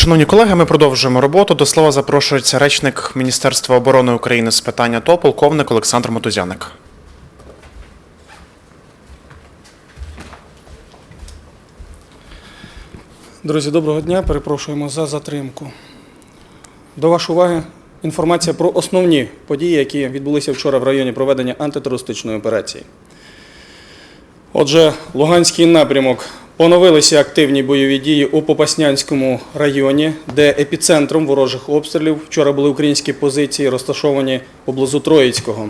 Шановні колеги, ми продовжуємо роботу. До слова запрошується речник Міністерства оборони України з питання АТО, полковник Олександр Мотузяник. Друзі, доброго дня. Перепрошуємо за затримку. До вашої уваги інформація про основні події, які відбулися вчора в районі проведення антитерористичної операції. Отже, Луганський напрямок поновилися активні бойові дії у Попаснянському районі, де епіцентром ворожих обстрілів вчора були українські позиції, розташовані поблизу Троїцького.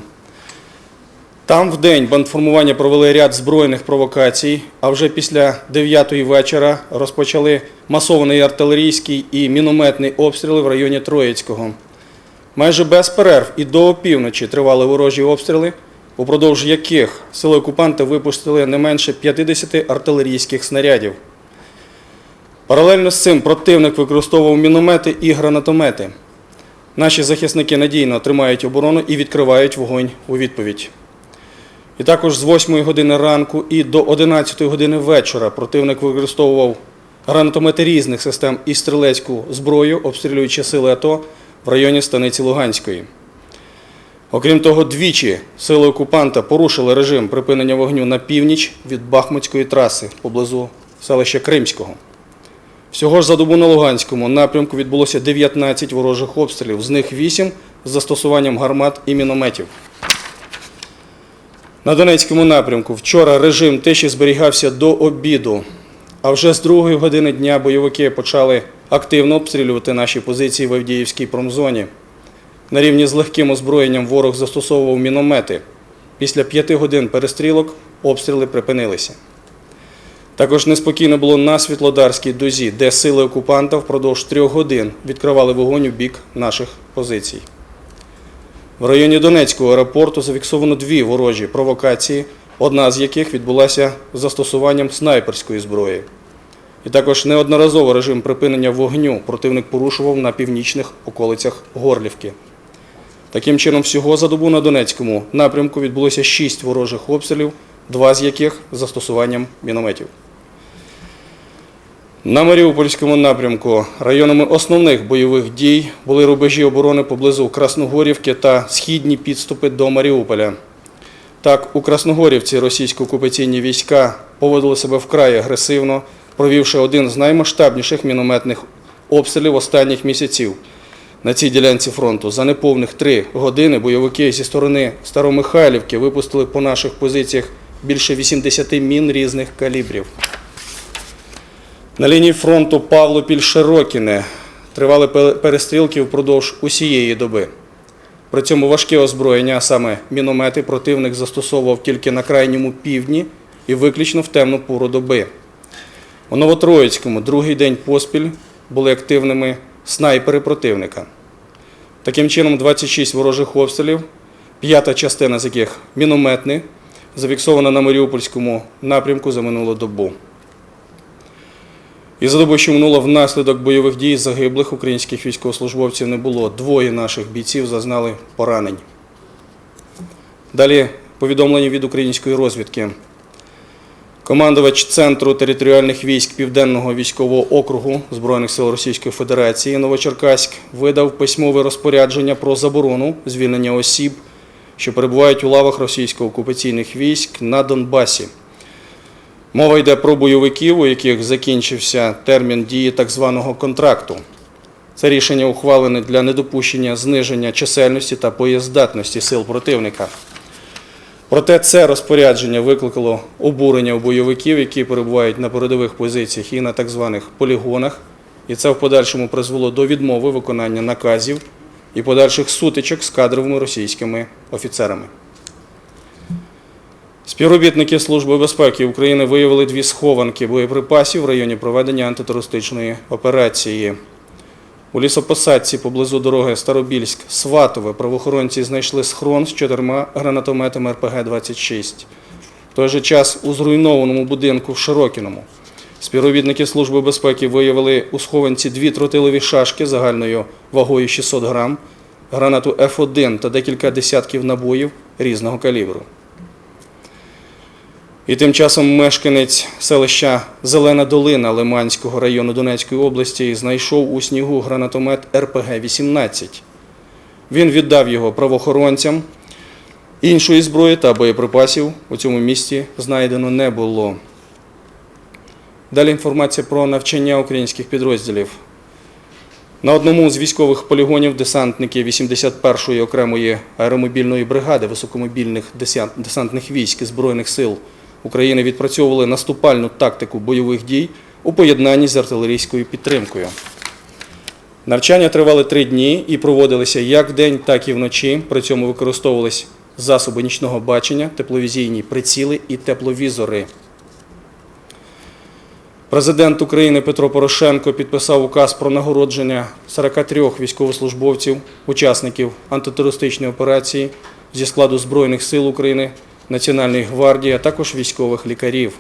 Там в день бандформування провели ряд збройних провокацій, а вже після 9-ї вечора розпочали масований артилерійський і мінометний обстріли в районі Троїцького. Майже без перерв і до опівночі тривали ворожі обстріли, упродовж яких сили окупанти випустили не менше 50 артилерійських снарядів. Паралельно з цим противник використовував міномети і гранатомети. Наші захисники надійно тримають оборону і відкривають вогонь у відповідь. І також з 8 години ранку і до 11 години вечора противник використовував гранатомети різних систем і стрілецьку зброю, обстрілюючи сили АТО в районі станиці Луганської. Окрім того, двічі сили окупанта порушили режим припинення вогню на північ від Бахмутської траси поблизу селища Кримського. Всього ж за добу на Луганському напрямку відбулося 19 ворожих обстрілів, з них 8 з застосуванням гармат і мінометів. На Донецькому напрямку вчора режим тиші зберігався до обіду, а вже з другої години дня бойовики почали активно обстрілювати наші позиції в Авдіївській промзоні. На рівні з легким озброєнням ворог застосовував міномети. Після п'яти годин перестрілок обстріли припинилися. Також неспокійно було на Світлодарській дузі, де сили окупанта впродовж трьох годин відкривали вогонь у бік наших позицій. В районі Донецького аеропорту зафіксовано дві ворожі провокації, одна з яких відбулася застосуванням снайперської зброї. І також неодноразово режим припинення вогню противник порушував на північних околицях Горлівки. Таким чином, всього за добу на Донецькому напрямку відбулося шість ворожих обстрілів, два з яких з застосуванням мінометів. На Маріупольському напрямку районами основних бойових дій були рубежі оборони поблизу Красногорівки та східні підступи до Маріуполя. Так, у Красногорівці російсько-окупаційні війська поводили себе вкрай агресивно, провівши один з наймасштабніших мінометних обстрілів останніх місяців на цій ділянці фронту. За неповних три години бойовики зі сторони Старомихайлівки випустили по наших позиціях більше 80 мін різних калібрів. На лінії фронту Павлопіль-Широкіне тривали перестрілки впродовж усієї доби. При цьому важке озброєння, а саме міномети, противник застосовував тільки на крайньому півдні і виключно в темну пору доби. У Новотроїцькому другий день поспіль були активними снайпери противника. Таким чином, 26 ворожих обстрілів, п'ята частина з яких мінометні, зафіксована на Маріупольському напрямку за минулу добу. І за добу, що минуло внаслідок бойових дій загиблих українських військовослужбовців не було. Двоє наших бійців зазнали поранень. Далі повідомлення від української розвідки. Командувач Центру територіальних військ Південного військового округу Збройних сил Російської Федерації Новочеркаськ видав письмове розпорядження про заборону звільнення осіб, що перебувають у лавах російсько-окупаційних військ на Донбасі. Мова йде про бойовиків, у яких закінчився термін дії так званого контракту. Це рішення ухвалене для недопущення зниження чисельності та боєздатності сил противника. Проте це розпорядження викликало обурення у бойовиків, які перебувають на передових позиціях і на так званих полігонах, і це в подальшому призвело до відмови виконання наказів і подальших сутичок з кадровими російськими офіцерами. Співробітники Служби безпеки України виявили дві схованки боєприпасів в районі проведення антитерористичної операції. У лісопосадці поблизу дороги Старобільськ-Сватове правоохоронці знайшли схрон з чотирма гранатометами РПГ-26. В той же час у зруйнованому будинку в Широкіному співробітники Служби безпеки виявили у схованці дві тротилові шашки загальною вагою 600 грам, гранату Ф1 та декілька десятків набоїв різного калібру. І тим часом мешканець селища Зелена Долина Лиманського району Донецької області знайшов у снігу гранатомет РПГ-18. Він віддав його правоохоронцям. Іншої зброї та боєприпасів у цьому місті знайдено не було. Далі інформація про навчання українських підрозділів. На одному з військових полігонів десантники 81-ї окремої аеромобільної бригади високомобільних десантних військ Збройних сил України відпрацьовували наступальну тактику бойових дій у поєднанні з артилерійською підтримкою. Навчання тривали три дні і проводилися як вдень, так і вночі. При цьому використовувались засоби нічного бачення, тепловізійні приціли і тепловізори. Президент України Петро Порошенко підписав указ про нагородження 43 військовослужбовців, учасників антитерористичної операції зі складу Збройних сил України, Національної гвардії, а також військових лікарів.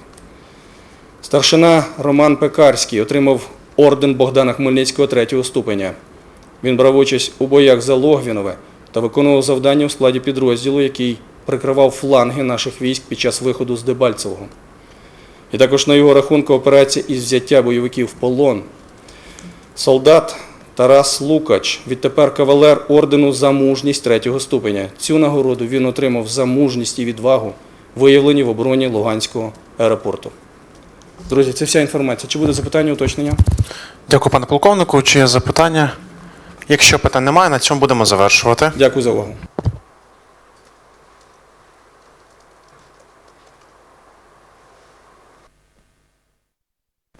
Старшина Роман Пекарський отримав орден Богдана Хмельницького третього ступеня. Він брав участь у боях за Логвінове та виконував завдання у складі підрозділу, який прикривав фланги наших військ під час виходу з Дебальцевого. І також на його рахунку операція із взяття бойовиків в полон. Солдат Тарас Лукач, відтепер кавалер ордену за мужність третього ступеня. Цю нагороду він отримав за мужність і відвагу, виявлені в обороні Луганського аеропорту. Друзі, це вся інформація. Чи буде запитання, уточнення? Дякую, пане полковнику. Чи є запитання? Якщо питань немає, на цьому будемо завершувати. Дякую за увагу.